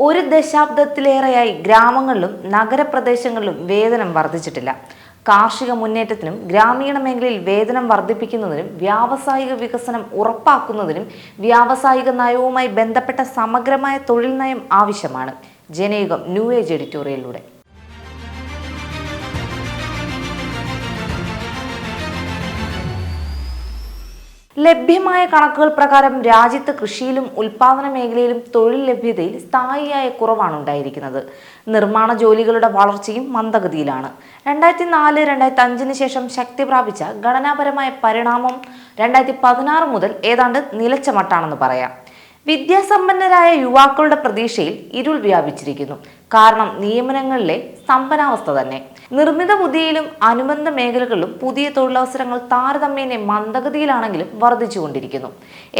ഒരു ദശാബ്ദത്തിലേറെയായി ഗ്രാമങ്ങളിലും നഗരപ്രദേശങ്ങളിലും വേതനം വർദ്ധിച്ചിട്ടില്ല. കാർഷിക മുന്നേറ്റത്തിനും ഗ്രാമീണ മേഖലയിൽ വേതനം വർദ്ധിപ്പിക്കുന്നതിനും വ്യാവസായിക വികസനം ഉറപ്പാക്കുന്നതിനും വ്യാവസായിക നയവുമായി ബന്ധപ്പെട്ട സമഗ്രമായ തൊഴിൽ നയം ആവശ്യമാണ്. ജനയുഗം ന്യൂ ഏജ് എഡിറ്റോറിയലിലൂടെ. ലഭ്യമായ കണക്കുകൾ പ്രകാരം രാജ്യത്ത് കൃഷിയിലും ഉൽപാദന മേഖലയിലും തൊഴിൽ ലഭ്യതയിൽ സ്ഥായിയായ കുറവാണ് ഉണ്ടായിരിക്കുന്നത്. നിർമ്മാണ ജോലികളുടെ വളർച്ചയും മന്ദഗതിയിലാണ്. രണ്ടായിരത്തി നാല് രണ്ടായിരത്തി അഞ്ചിന് ശേഷം ശക്തി പ്രാപിച്ച ഘടനാപരമായ പരിണാമം രണ്ടായിരത്തി പതിനാറ് മുതൽ ഏതാണ്ട് നിലച്ച മട്ടാണെന്ന് പറയാം. വിദ്യാസമ്പന്നരായ യുവാക്കളുടെ പ്രതീക്ഷയിൽ ഇരുൾ വ്യാപിച്ചിരിക്കുന്നു. കാരണം നിയമനങ്ങളിലെ സമ്പന്നാവസ്ഥ തന്നെ. നിർമ്മിത ബുദ്ധിയിലും അനുബന്ധ മേഖലകളിലും പുതിയ തൊഴിലവസരങ്ങൾ താരതമ്യേന മന്ദഗതിയിലാണെങ്കിലും വർദ്ധിച്ചുകൊണ്ടിരിക്കുന്നു.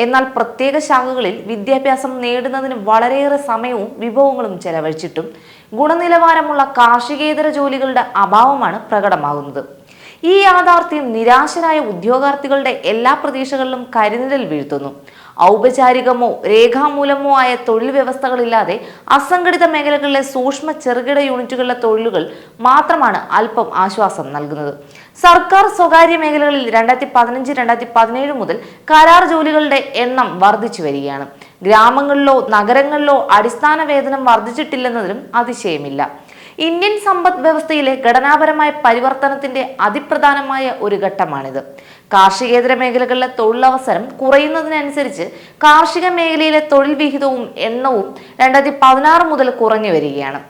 എന്നാൽ പ്രത്യേക ശാഖകളിൽ വിദ്യാഭ്യാസം നേടുന്നതിന് വളരെയേറെ സമയവും വിഭവങ്ങളും ചെലവഴിച്ചിട്ടും ഗുണനിലവാരമുള്ള കാർഷികേതര ജോലികളുടെ അഭാവമാണ് പ്രകടമാകുന്നത്. ഈ യാഥാർത്ഥ്യം നിരാശരായ ഉദ്യോഗാർത്ഥികളുടെ എല്ലാ പ്രതീക്ഷകളിലും കരിനിഴൽ വീഴ്ത്തുന്നു. ഔപചാരികമോ രേഖാമൂലമോ ആയ തൊഴിൽ വ്യവസ്ഥകളില്ലാതെ അസംഘടിത മേഖലകളിലെ സൂക്ഷ്മ ചെറുകിട യൂണിറ്റുകളിലെ തൊഴിലുകൾ മാത്രമാണ് അല്പം ആശ്വാസം നൽകുന്നത്. സർക്കാർ സ്വകാര്യ മേഖലകളിൽ രണ്ടായിരത്തി പതിനഞ്ച് രണ്ടായിരത്തി പതിനേഴ് മുതൽ കരാർ ജോലികളുടെ എണ്ണം വർദ്ധിച്ചു വരികയാണ്. ഗ്രാമങ്ങളിലോ നഗരങ്ങളിലോ അടിസ്ഥാന വേതനം വർദ്ധിച്ചിട്ടില്ലെന്നതിലും അതിശയമില്ല. ഇന്ത്യൻ സമ്പദ് വ്യവസ്ഥയിലെ ഘടനാപരമായ പരിവർത്തനത്തിന്റെ അതിപ്രധാനമായ ഒരു ഘട്ടമാണിത്. കാർഷികേതര മേഖലകളിലെ തൊഴിലവസരം കുറയുന്നതിനനുസരിച്ച് കാർഷിക മേഖലയിലെ തൊഴിൽ വിഹിതവും എണ്ണവും രണ്ടായിരത്തി പതിനാറ് മുതൽ കുറഞ്ഞു വരികയാണ്.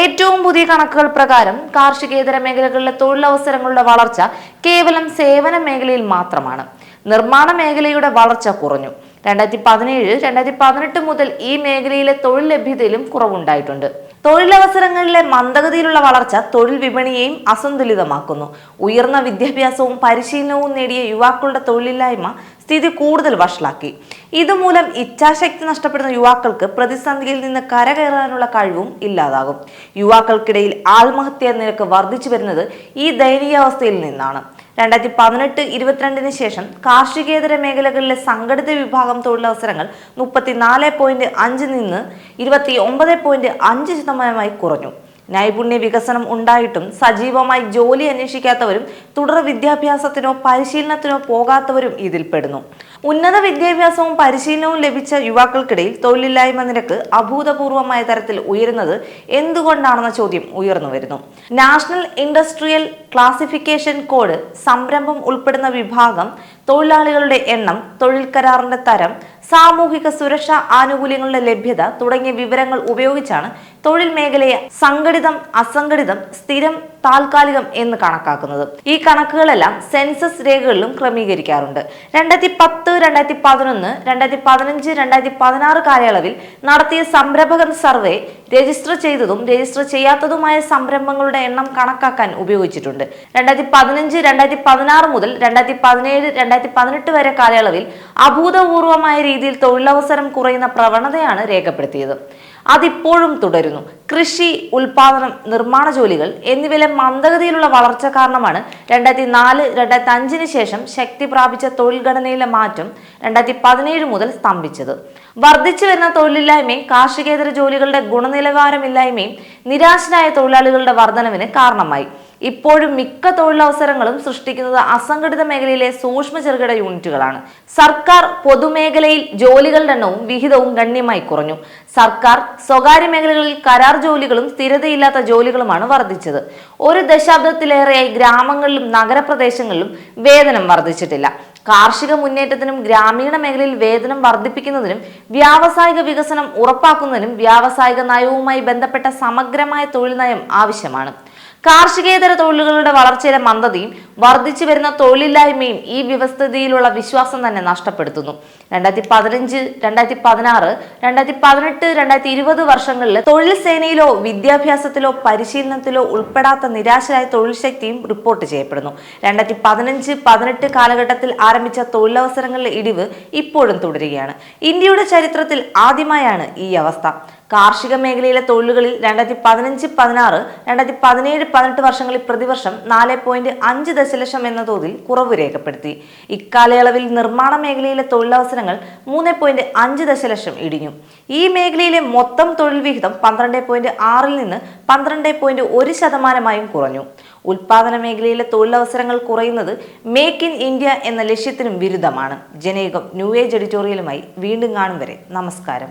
ഏറ്റവും പുതിയ കണക്കുകൾ പ്രകാരം കാർഷികേതര മേഖലകളിലെ തൊഴിലവസരങ്ങളുടെ വളർച്ച കേവലം സേവന മേഖലയിൽ മാത്രമാണ്. നിർമ്മാണ മേഖലയുടെ വളർച്ച കുറഞ്ഞു. രണ്ടായിരത്തി പതിനേഴ് രണ്ടായിരത്തി പതിനെട്ട് മുതൽ ഈ മേഖലയിലെ തൊഴിൽ ലഭ്യതയിലും കുറവുണ്ടായിട്ടുണ്ട്. തൊഴിലവസരങ്ങളിലെ മന്ദഗതിയിലുള്ള വളർച്ച തൊഴിൽ വിപണിയെയും അസന്തുലിതമാക്കുന്നു. ഉയർന്ന വിദ്യാഭ്യാസവും പരിശീലനവും നേടിയ യുവാക്കളുടെ തൊഴിലില്ലായ്മ സ്ഥിതി കൂടുതൽ വഷളാക്കി. ഇതുമൂലം ഇച്ഛാശക്തി നഷ്ടപ്പെടുന്ന യുവാക്കൾക്ക് പ്രതിസന്ധിയിൽ നിന്ന് കരകയറാനുള്ള കഴിവും ഇല്ലാതാകും. യുവാക്കൾക്കിടയിൽ ആത്മഹത്യാ നിരക്ക് വർദ്ധിച്ചു വരുന്നത് ഈ ദയനീയാവസ്ഥയിൽ നിന്നാണ്. രണ്ടായിരത്തി പതിനെട്ട് ഇരുപത്തിരണ്ടിന് ശേഷം കാർഷികേതര മേഖലകളിലെ സംഘടിത വിഭാഗം തൊഴിലവസരങ്ങൾ മുപ്പത്തിനാല് പോയിന്റ് അഞ്ച് നിന്ന് ഇരുപത്തി ഒമ്പത് പോയിന്റ് അഞ്ച് ശതമാനമായി കുറഞ്ഞു. നൈപുണ്യ വികസനം ഉണ്ടായിട്ടും സജീവമായി ജോലി അന്വേഷിക്കാത്തവരും തുടർ വിദ്യാഭ്യാസത്തിനോ പരിശീലനത്തിനോ പോകാത്തവരും ഇതിൽപ്പെടുന്നു. ഉന്നത വിദ്യാഭ്യാസവും പരിശീലനവും ലഭിച്ച യുവാക്കൾക്കിടയിൽ തൊഴിലില്ലായ്മ നിരക്ക് അഭൂതപൂർവമായ തരത്തിൽ ഉയരുന്നത് എന്തുകൊണ്ടാണെന്ന ചോദ്യം ഉയർന്നു വരുന്നു. നാഷണൽ ഇൻഡസ്ട്രിയൽ ക്ലാസിഫിക്കേഷൻ കോഡ് സംരംഭം ഉൾപ്പെടുന്ന വിഭാഗം തൊഴിലാളികളുടെ എണ്ണം തൊഴിൽ കരാറിന്റെ തരം സാമൂഹിക സുരക്ഷാ ആനുകൂല്യങ്ങളുടെ ലഭ്യത തുടങ്ങിയ വിവരങ്ങൾ ഉപയോഗിച്ചാണ് തൊഴിൽ മേഖലയെ സംഘടിതം അസംഘടിതം സ്ഥിരം താൽക്കാലികം എന്ന് കണക്കാക്കുന്നത്. ഈ കണക്കുകളെല്ലാം സെൻസസ് രേഖകളിലും ക്രമീകരിക്കാറുണ്ട്. രണ്ടായിരത്തി പത്ത് രണ്ടായിരത്തി പതിനൊന്ന് രണ്ടായിരത്തി പതിനഞ്ച് രണ്ടായിരത്തി പതിനാറ് കാലയളവിൽ നടത്തിയ സംരംഭകൻ സർവേ രജിസ്റ്റർ ചെയ്തതും രജിസ്റ്റർ ചെയ്യാത്തതുമായ സംരംഭങ്ങളുടെ എണ്ണം കണക്കാക്കാൻ ഉപയോഗിച്ചിട്ടുണ്ട്. രണ്ടായിരത്തി പതിനഞ്ച് രണ്ടായിരത്തി പതിനാറ് മുതൽ രണ്ടായിരത്തി പതിനേഴ് രണ്ടായിരത്തി പതിനെട്ട് വരെ കാലയളവിൽ അഭൂതപൂർവമായ രീതിയിൽ തൊഴിലവസരം കുറയുന്ന പ്രവണതയാണ് രേഖപ്പെടുത്തിയത്. അതിപ്പോഴും തുടരുന്നു. കൃഷി ഉൽപാദനം നിർമ്മാണ ജോലികൾ എന്നിവയിലെ മന്ദഗതിയിലുള്ള വളർച്ച കാരണമാണ് രണ്ടായിരത്തി നാല് രണ്ടായിരത്തി അഞ്ചിന് ശേഷം ശക്തി പ്രാപിച്ച തൊഴിൽ ഘടനയിലെ മാറ്റം രണ്ടായിരത്തി പതിനേഴ് മുതൽ സ്തംഭിച്ചത്. വർദ്ധിച്ചു വരുന്ന തൊഴിലില്ലായ്മയും കാർഷികേതര ജോലികളുടെ ഗുണനിലവാരമില്ലായ്മയും നിരാശനായ തൊഴിലാളികളുടെ വർധനവിന് കാരണമായി. ഇപ്പോഴും മിക്ക തൊഴിലവസരങ്ങളും സൃഷ്ടിക്കുന്നത് അസംഘടിത മേഖലയിലെ സൂക്ഷ്മ ചെറുകിട യൂണിറ്റുകളാണ്. സർക്കാർ പൊതുമേഖലയിൽ ജോലികളുടെ എണ്ണവും വിഹിതവും ഗണ്യമായി കുറഞ്ഞു. സർക്കാർ സ്വകാര്യ മേഖലകളിൽ കരാർ ജോലികളും സ്ഥിരതയില്ലാത്ത ജോലികളുമാണ് വർദ്ധിച്ചത്. ഒരു ദശാബ്ദത്തിലേറെയായി ഗ്രാമങ്ങളിലും നഗരപ്രദേശങ്ങളിലും വേതനം വർദ്ധിച്ചിട്ടില്ല. കാർഷിക മുന്നേറ്റത്തിനും ഗ്രാമീണ മേഖലയിൽ വേതനം വർദ്ധിപ്പിക്കുന്നതിനും വ്യാവസായിക വികസനം ഉറപ്പാക്കുന്നതിനും വ്യാവസായിക നയവുമായി ബന്ധപ്പെട്ട സമഗ്രമായ തൊഴിൽ നയം ആവശ്യമാണ്. കാർഷികേതര തൊഴിലുകളുടെ വളർച്ചയിലെ മന്ദതയും വർദ്ധിച്ചു വരുന്ന തൊഴിലില്ലായ്മയും ഈ വ്യവസ്ഥിതിയിലുള്ള വിശ്വാസം തന്നെ നഷ്ടപ്പെടുത്തുന്നു. രണ്ടായിരത്തി പതിനഞ്ച് രണ്ടായിരത്തി പതിനാറ് രണ്ടായിരത്തി പതിനെട്ട് രണ്ടായിരത്തി ഇരുപത് വർഷങ്ങളിൽ തൊഴിൽ സേനയിലോ വിദ്യാഭ്യാസത്തിലോ പരിശീലനത്തിലോ ഉൾപ്പെടാത്ത നിരാശരായ തൊഴിൽ ശക്തിയും റിപ്പോർട്ട് ചെയ്യപ്പെടുന്നു. രണ്ടായിരത്തി പതിനഞ്ച് പതിനെട്ട് കാലഘട്ടത്തിൽ ആരംഭിച്ച തൊഴിലവസരങ്ങളിലെ ഇടിവ് ഇപ്പോഴും തുടരുകയാണ്. ഇന്ത്യയുടെ ചരിത്രത്തിൽ ആദ്യമായാണ് ഈ അവസ്ഥ. കാർഷിക മേഖലയിലെ തൊഴിലുകളിൽ രണ്ടായിരത്തി പതിനഞ്ച് പതിനാറ് രണ്ടായിരത്തി പതിനേഴ് പതിനെട്ട് വർഷങ്ങളിൽ പ്രതിവർഷം നാല് പോയിന്റ് അഞ്ച് ദശലക്ഷം എന്ന തോതിൽ കുറവ് രേഖപ്പെടുത്തി. ഇക്കാലയളവിൽ നിർമ്മാണ മേഖലയിലെ തൊഴിലവസരങ്ങൾ മൂന്ന് പോയിന്റ് അഞ്ച് ദശലക്ഷം ഇടിഞ്ഞു. ഈ മേഖലയിലെ മൊത്തം തൊഴിൽ വിഹിതം പന്ത്രണ്ട് പോയിന്റ് ആറിൽ നിന്ന് പന്ത്രണ്ട് പോയിന്റ് ഒരു ശതമാനമായും കുറഞ്ഞു. ഉൽപാദന മേഖലയിലെ തൊഴിലവസരങ്ങൾ കുറയുന്നത് മേക്ക് ഇൻ ഇന്ത്യ എന്ന ലക്ഷ്യത്തിനും വിരുദ്ധമാണ്. ജനയുഗം ന്യൂ ഏജ് എഡിറ്റോറിയലുമായി വീണ്ടും കാണും വരെ. നമസ്കാരം.